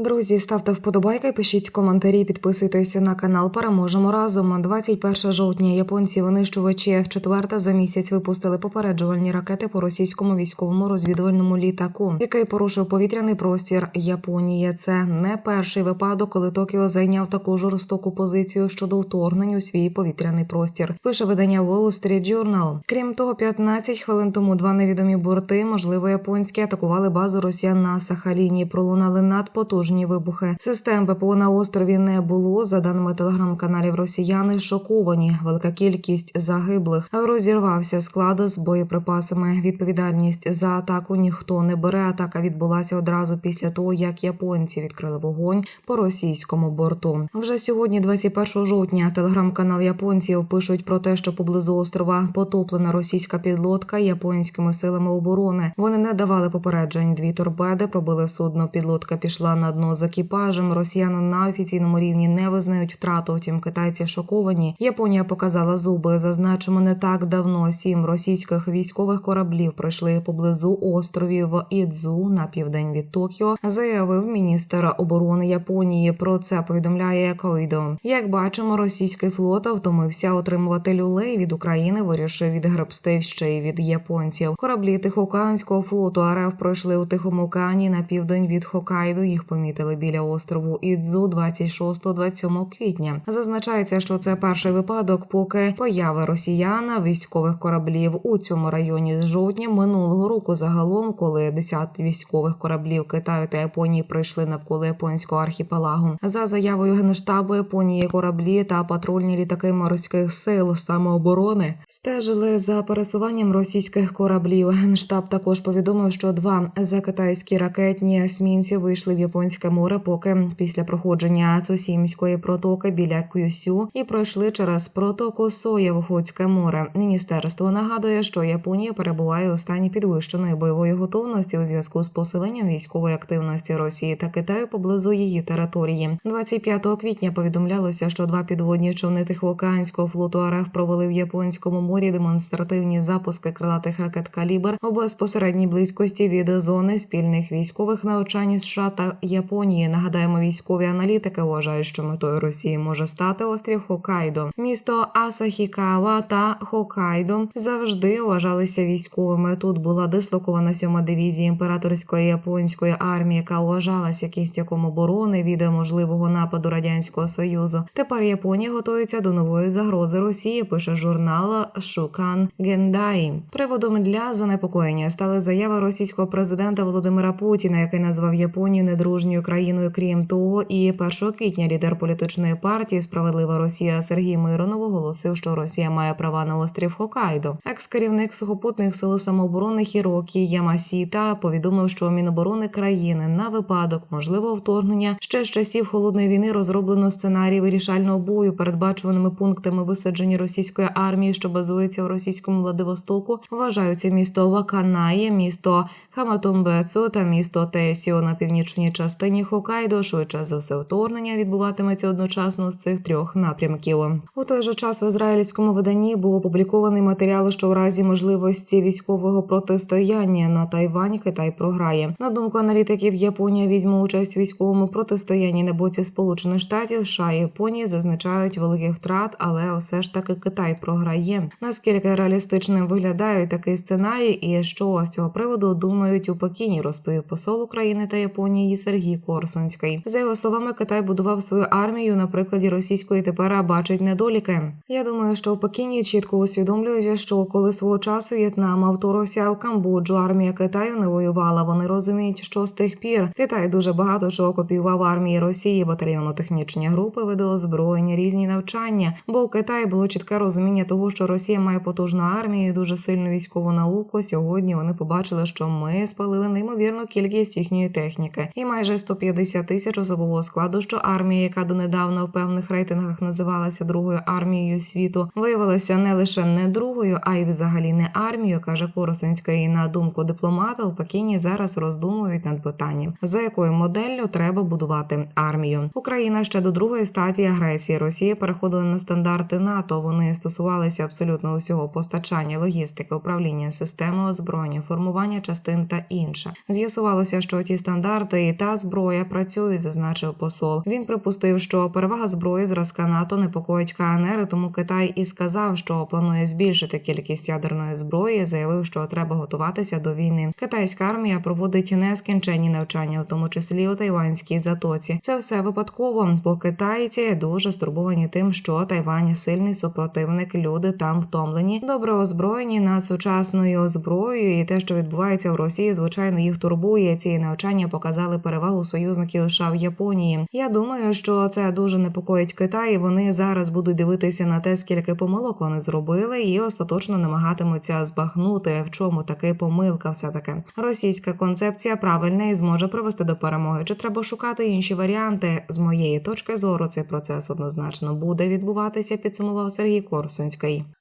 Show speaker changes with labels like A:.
A: Друзі, ставте вподобайки, пишіть коментарі, підписуйтесь на канал. Переможемо разом. 21 жовтня. Японці винищувачі F-4 за місяць випустили попереджувальні ракети по російському військовому розвідувальному літаку, який порушив повітряний простір Японії. Це не перший випадок, коли Токіо зайняв таку жорстоку позицію щодо вторгнень у свій повітряний простір. Пише видання Wall Street Journal. Крім того, 15 хвилин тому два невідомі борти, можливо, японські, атакували базу росіян на Сахаліні. Пролунали надпотужні вибухи. Систем ППО на острові не було. За даними телеграм-каналів Росіяни, шоковані. Велика кількість загиблих. Розірвався склад з боєприпасами. Відповідальність за атаку ніхто не бере. Атака відбулася одразу після того, як японці відкрили вогонь по російському борту. Вже сьогодні, 21 жовтня, телеграм-канал японців пишуть про те, що поблизу острова потоплена російська підлодка японськими силами оборони. Вони не давали попереджень. Дві торпеди пробили судно. Підлодка пішла на дно з екіпажем. Росіяни на офіційному рівні не визнають втрату. Втім, китайці шоковані. Японія показала зуби. Зазначимо, не так давно сім російських військових кораблів пройшли поблизу островів Ідзу на південь від Токіо. Заявив міністр оборони Японії. Про це повідомляє Коїдо. Як бачимо, російський флот втомився отримувати люлей від України. Вирішив відгребсти ще й від японців. Кораблі Тихоокеанського флоту РФ пройшли у Тихому океані на південь від Хокайдо. Їх помітили біля острову Ідзу 26-27 квітня. Зазначається, що це перший випадок, поки появи росіян військових кораблів у цьому районі з жовтня минулого року. Загалом, коли 10 військових кораблів Китаю та Японії прийшли навколо японського архіпелагу. За заявою генштабу Японії кораблі та патрульні літаки морських сил самооборони стежили за пересуванням російських кораблів. Генштаб також повідомив, що два закитайські ракетні есмінці вийшли в японське море, поки після проходження Цусімської протоки біля Кюсю і пройшли через протоку Охотське море. Міністерство нагадує, що Японія перебуває у стані підвищеної бойової готовності у зв'язку з посиленням військової активності Росії та Китаю поблизу її території. 25 квітня повідомлялося, що два підводні човни Тихоокеанського флоту РФ провели в японському морі демонстративні запуски крилатих ракет калібр у безпосередній близькості від зони спільних військових навчань США та Японії. Нагадаємо, військові аналітики вважають, що метою Росії може стати острів Хокайдо. Місто Асахікава та Хокайдо завжди вважалися військовими. Тут була дислокована сьома дивізія імператорської японської армії, яка вважалася кістяком оборони від можливого нападу радянського союзу. Тепер Японія готується до нової загрози Росії. Пише журнал Шукан Гендай. Приводом для занепокоєння стали заяви російського президента Володимира Путіна, який назвав Японію недружньою країною. Крім того, і 1 квітня лідер політичної партії Справедлива Росія Сергій Миронов оголосив, що Росія має права на острів Хокайдо. Екс-керівник сухопутних сил самооборони Хірокі Ямасіта повідомив, що Міноборони країни на випадок можливого вторгнення ще з часів холодної війни розроблено сценарій вирішального бою, передбачуваними пунктами висадження російської армії, що базується у російському Владивостоку. Вважаються місто Ваканає, місто Хаматомбецу та місто Тесіо на північній частині Хокайдо. Швидше за все вторгнення відбуватиметься одночасно з цих трьох напрямків. У той же час в ізраїльському виданні був опублікований матеріал, що в разі можливості військового протистояння на Тайвані Китай програє. На думку аналітиків, Японія візьме участь у військовому протистоянні на боці Сполучених Штатів. США і Японії зазначають великих втрат, але все ж таки Китай програє. Наскільки реалістичним виглядає такий сценарій, і що з цього приводу думають у Пекіні, розповів посол України та Японії Сергій Корсунський. За його словами, Китай будував свою армію на прикладі російської тепер бачить недоліки. Я думаю, що у Пекіні чітко усвідомлюють, що коли свого часу В'єтнам вторгся в Камбоджу, армія Китаю не воювала. Вони розуміють, що з тих пір Китай дуже багато чого копіював армії Росії, батальйонно-технічні групи, види озброєння, різні навчання. Бо у Китаї було чітке розуміння того, що Росія має потужну армію, і дуже сильну військову науку. Сьогодні вони побачили, що ми спалили неймовірну кількість їхньої техніки, і майже 150 тисяч особового складу. Що армія, яка донедавна в певних рейтингах називалася другою армією світу, виявилася не лише не другою, а й взагалі не армією, каже Коросунська. І на думку дипломата у Пекіні зараз роздумують над питанням, за якою моделлю треба будувати армію. Україна ще до другої стадії агресії Росії переходила на стандарти НАТО. Вони стосувалися абсолютно усього постачання, логістики, управління системи озброєння, формування частин та інше. З'ясувалося, що ті стандарти і та зброя зброя працюють, зазначив посол. Він припустив, що перевага зброї зразка НАТО непокоїть КНР, тому Китай і сказав, що планує збільшити кількість ядерної зброї. Заявив, що треба готуватися до війни. Китайська армія проводить нескінченні навчання, в тому числі у Тайванській затоці. Це все випадково, бо китайці дуже стурбовані тим, що Тайвань сильний супротивник. Люди там втомлені, добре озброєні над сучасною зброєю, і те, що відбувається в Росії, звичайно, їх турбує. Ці навчання показали перевагу союзників США в Японії. Я думаю, що це дуже непокоїть Китай. і Вони зараз будуть дивитися на те, скільки помилок вони зробили, і остаточно намагатимуться збагнути, в чому таки помилка. Все таки російська концепція правильна і зможе привести до перемоги. Чи треба шукати інші варіанти? З моєї точки зору, цей процес однозначно буде відбуватися. Підсумував Сергій Корсунський.